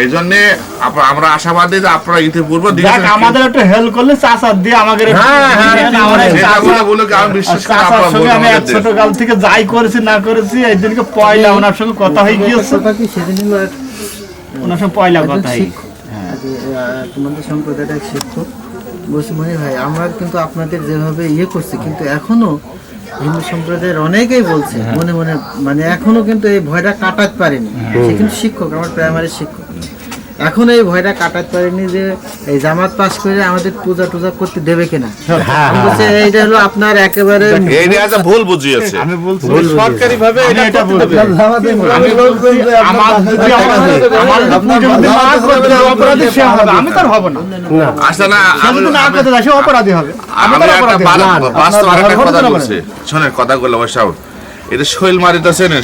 এই জন্য আমরা আশাবাদী যে আপনারা ইতিপূর্বে আমাদের একটু হেল্প করলে দিয়ে আমাদের হ্যাঁ, হ্যাঁ, আমি এক ছোট কাল থেকে যাই করেছি না করেছি এই দিনকে পয়লা ওনার সঙ্গে কথা হয়ে গিয়েছে? ওনার সঙ্গে পয়লা কথা হয়ে তোমাদের সম্প্রদায়ের এক শিক্ষক বলছি মনে ভাই আমরা কিন্তু আপনাদের যেভাবে ইয়ে করছি কিন্তু এখনও হিন্দু সম্প্রদায়ের অনেকেই বলছে মনে মনে মানে এখনও কিন্তু এই ভয়টা কাটাতে পারেনি। সে কিন্তু শিক্ষক আমার প্রাইমারি শিক্ষক। এখন এই ভয়টা কাটাতে পারেনি যে এই জামাত পাস করে আমাদের পূজা টুজা করতে দেবে কিনা। এইটা হলো আপনার একেবারে ভুল বুঝিয়েছে। আমি বলছি সরকারি ভাবে আমি এটা তার হব না। আসলে না। আমি না করতে সে অপরাধী হবে। আমি একটা। বাস্তব কথা বলছি। শোনেন কথাগুলো এটা শৈলমারি তো চেনেন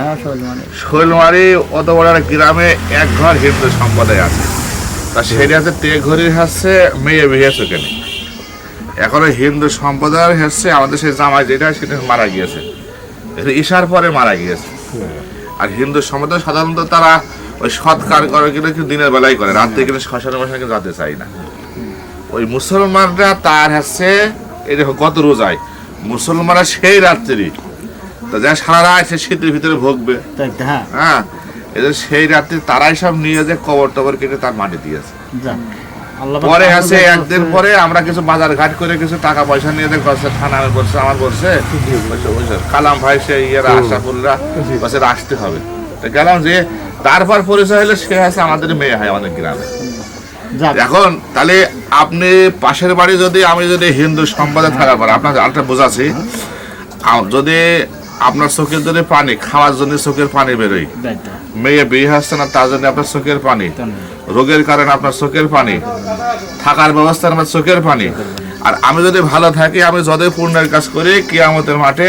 হ্যাঁ, সলমান। শৈলমারি। অত বড় একটা গ্রামে এক ঘর হিন্দু সম্প্রদায় আছে। তা সেটা আছে তে ঘড়ির হচ্ছে মেয়ে বিয়ে সেখানে এখন হিন্দু সম্প্রদায়ের হচ্ছে আমাদের সেই জামাই যেটা সেটা মারা গিয়েছে। এটা ঈশার পরে মারা গিয়েছে। আর হিন্দু সম্প্রদায় সাধারণত তারা ওই সৎকার করে কিন্তু দিনের বেলায় করে রাত্রে কিন্তু শ্মশানে মশানে কিন্তু যেতে চাই না। ওই মুসলমানরা তার হচ্ছে এই দেখো গত রোজায় মুসলমানরা সেই রাত্রি তা যা সারা রাত সে শীতের ভিতরে ভোগবে। হ্যাঁ। হ্যাঁ এদের সেই রাত্রি তারাই সব নিয়ে যে কবর টবর কেটে তার মাটি দিয়েছে পরে আছে একদিন পরে আমরা কিছু বাজার ঘাট করে কিছু টাকা পয়সা নিয়ে বলছে থানা বলছে আমার বলছে কালাম ভাই সে ইয়েরা আশাফুলরা বলছে আসতে হবে। তো গেলাম যে তারপর পরিচয় হলে সে আছে আমাদের মেয়ে হয় আমাদের গ্রামে। এখন তাহলে আপনি পাশের বাড়ি যদি আমি যদি হিন্দু সম্প্রদায় থাকার পর আপনার আরেকটা বোঝাচ্ছি যদি আপনার চোখের জন্য পানি খাওয়ার জন্য চোখের পানি বেরোয়। মেয়ে বিয়ে হচ্ছে না তার জন্য আপনার চোখের পানি। রোগের কারণে আপনার চোখের পানি। থাকার ব্যবস্থা আমার চোখের পানি। আর আমি যদি ভালো থাকি আমি যতই পূর্ণের কাজ করি কিয়ামতের মাঠে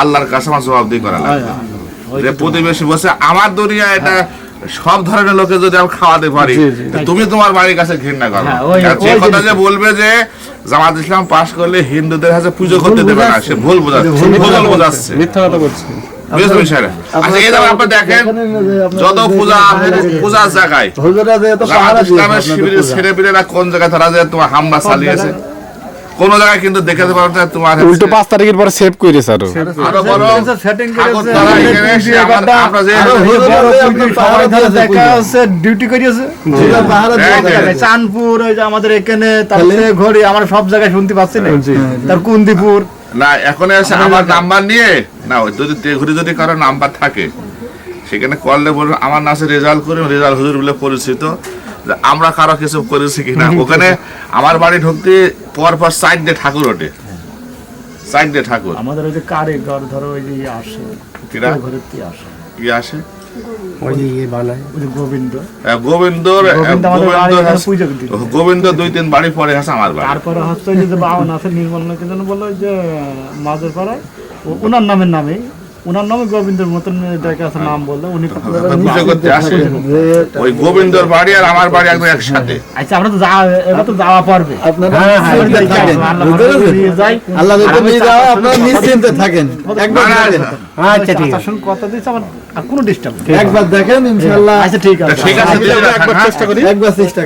আল্লাহর কাছে আমার জবাবদি করা লাগবে। প্রতিবেশী বসে আমার দুনিয়া এটা সব ধরনের লোকে যদি আমি খাওয়াতে পারি তুমি তোমার বাড়ির কাছে ঘৃণা করো। হ্যাঁ, যে কথা যে বলবে যে জামাত ইসলাম পাশ করলে হিন্দুদের কাছে পুজো করতে দেবে না সে ভুল বোঝাচ্ছে ভুল বোঝাচ্ছে। মিথ্যা কথা বলছি। আচ্ছা যত পূজা পূজার জায়গায় কোন জায়গায় তারা যে তোমার হামলা চালিয়েছে? কোন জায়গায় কিন্তু দেখাতে পারো না তোমার উল্টো পাঁচ তারিখের পরে সেভ করেছে আরও আরও বড় ঠাকুর করেছে, তারা এখানে এসে আমার- যে- দেখা পুজো। ডিউটি করিয়েছে। দিয়ে সব জায়গায়, চাঁদপুর ওই যে আমাদের এখানে তারপরে ঘড়ি আমরা সব জায়গায় শুনতে পাচ্ছি না। তার কুন্দিপুর। না এখন এসে আমার নাম্বার নিয়ে না ওই যদি তেঘুরি যদি কারও নাম্বার থাকে সেখানে করলে বলব আমার নাচে রেজাল্ট করে রেজাল্ট হুজুর বলে পরিচিত। আমরা কারও কিছু করেছি কিনা ওখানে আমার বাড়ি ঢুকতে পর পর সাইড দিয়ে ঠাকুর ওঠে। সাইড দিয়ে ঠাকুর। আমাদের ওই যে কারিগর ধরো ওই যে ইয়ে আসে। কিরা? ঘরের দিয়ে আসে। কি আসে? ওই যে ইয়ে বানায়। ওই যে গোবিন্দ। দুই তিন বাড়ি পরে আছে আমার বাড়ি। তারপরে হচ্ছে যে বাউন আছে নির্মল নাকি যেন বলল ওই যে মাঝের পাড়ায় ওনার নামের নামে ওনার নামে গোবিন্দের মতন আছে নাম বলল উনি পুজো করতে আসে ওই গোবিন্দর বাড়ি আর আমার বাড়ি একদম একসাথে। আচ্ছা আমরা তো যাওয়া এবার তো যাওয়া পারবে। হ্যাঁ, হ্যাঁ। আল্লাহ? নিয়ে আপনারা নিশ্চিন্তে থাকেন। একবার দেখেন। আচ্ছা ঠিক আছে। কথা দিচ্ছে আমার কোনো ডিস্টার্ব একবার দেখেন ইনশাআল্লাহ। আচ্ছা ঠিক আছে। ঠিক আছে একবার চেষ্টা করি। একবার চেষ্টা